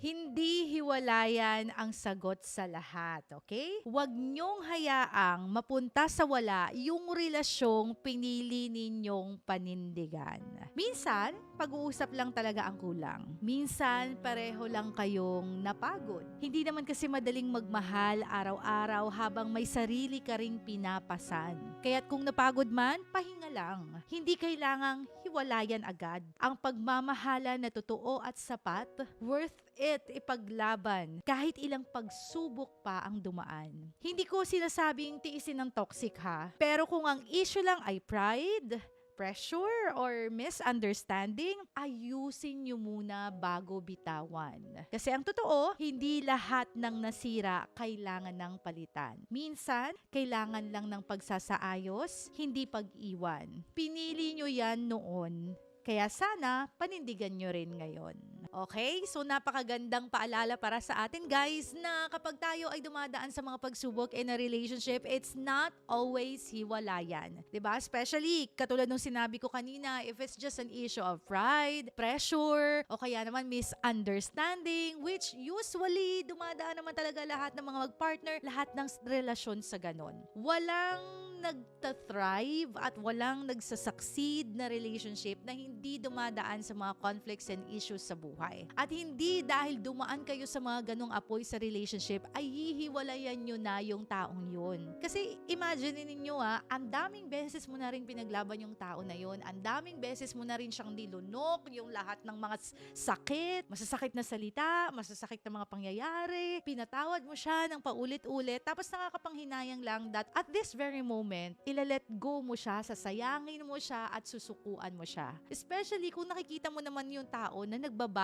Hindi hiwalayan ang sagot sa lahat, okay? Huwag niyong hayaang mapunta sa wala yung relasyong pinili ninyong panindigan. Minsan, pag-uusap lang talaga ang kulang. Minsan, pareho lang kayong napagod. Hindi naman kasi madaling magmahal araw-araw habang may sarili ka ring pinapasan. Kaya't kung napagod man, pahinga lang. Hindi kailangang hiwalayan agad. Ang pagmamahala na totoo at sapat, worth it ipaglaban kahit ilang pagsubok pa ang dumaan. Hindi ko sinasabing tiisin ng toxic ha, pero kung ang issue lang ay pride, pressure or misunderstanding, ayusin nyo muna bago bitawan. Kasi ang totoo, hindi lahat ng nasira kailangan ng palitan. Minsan, kailangan lang ng pagsasaayos, hindi pag-iwan. Pinili nyo yan noon kaya sana panindigan nyo rin ngayon. Okay? So napakagandang paalala para sa atin guys na kapag tayo ay dumadaan sa mga pagsubok in a relationship, it's not always hiwalayan. ba? Especially katulad nung sinabi ko kanina, if it's just an issue of pride, pressure, o kaya naman misunderstanding, which usually dumadaan naman talaga lahat ng mga mag-partner, lahat ng relasyon sa ganon. Walang nagta-thrive at walang nagsasucceed na relationship na hindi dumadaan sa mga conflicts and issues sa buhay. At hindi dahil dumaan kayo sa mga ganong apoy sa relationship ay hihiwalayan nyo na yung taong yun. Kasi imagine ninyo ah, ang daming beses mo na rin pinaglaban yung tao na yun. Ang daming beses mo na rin siyang nilunok, yung lahat ng mga sakit, masasakit na salita, masasakit na mga pangyayari. Pinatawad mo siya ng paulit-ulit. Tapos nakakapanghinayang lang that at this very moment, ilalet go mo siya, sasayangin mo siya at susukuan mo siya. Especially kung nakikita mo naman yung tao na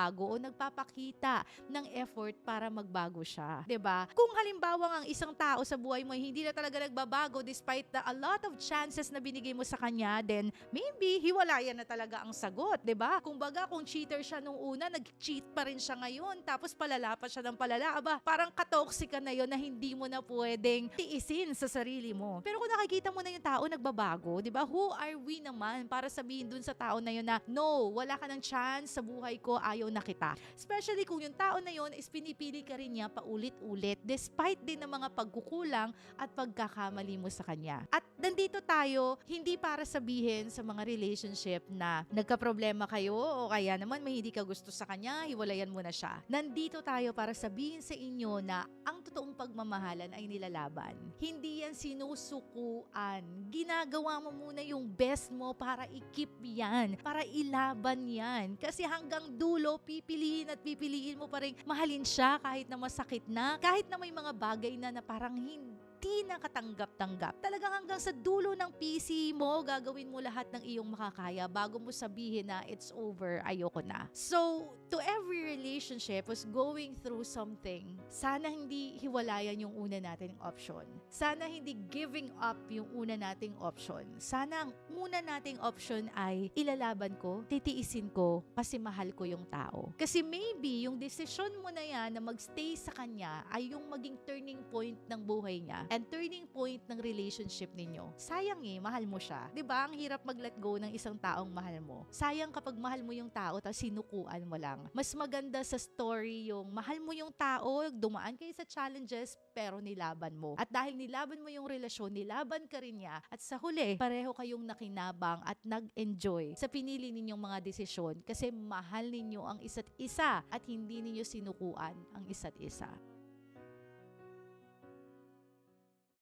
nagbabago o nagpapakita ng effort para magbago siya. ba? Kung halimbawa ang isang tao sa buhay mo hindi na talaga nagbabago despite the, a lot of chances na binigay mo sa kanya, then maybe hiwalayan na talaga ang sagot, ba? Kung baga kung cheater siya nung una, nag-cheat pa rin siya ngayon, tapos palala pa siya ng palala, aba, parang katoxic ka na yon na hindi mo na pwedeng tiisin sa sarili mo. Pero kung nakikita mo na yung tao nagbabago, 'di ba? Who are we naman para sabihin dun sa tao na yun na no, wala ka ng chance sa buhay ko, ayaw na kita. Especially kung yung tao na yun is pinipili ka rin niya paulit-ulit despite din ng mga pagkukulang at pagkakamali mo sa kanya. At nandito tayo hindi para sabihin sa mga relationship na nagka-problema kayo o kaya naman may hindi ka gusto sa kanya, hiwalayan mo na siya. Nandito tayo para sabihin sa inyo na ang totoong pagmamahalan ay nilalaban. Hindi yan sinusukuan. Ginagawa mo muna yung best mo para i-keep yan, para ilaban yan. Kasi hanggang dulo, pipiliin at pipiliin mo pa rin mahalin siya kahit na masakit na, kahit na may mga bagay na na parang hindi na katanggap-tanggap. Talagang hanggang sa dulo ng PC mo, gagawin mo lahat ng iyong makakaya bago mo sabihin na it's over, ayoko na. So, to every relationship was going through something, sana hindi hiwalayan yung una nating option. Sana hindi giving up yung una nating option. Sana ang una nating option ay ilalaban ko, titiisin ko, kasi mahal ko yung tao. Kasi maybe yung decision mo na yan na magstay sa kanya ay yung maging turning point ng buhay niya and turning point ng relationship ninyo. Sayang eh, mahal mo siya. 'Di ba Ang hirap mag-let go ng isang taong mahal mo. Sayang kapag mahal mo yung tao tapos sinukuan mo lang. Mas maganda sa story yung mahal mo yung tao, dumaan kayo sa challenges, pero nilaban mo. At dahil nilaban mo yung relasyon, nilaban ka rin niya. At sa huli, pareho kayong nakinabang at nag-enjoy sa pinili ninyong mga desisyon kasi mahal ninyo ang isa't isa at hindi ninyo sinukuan ang isa't isa.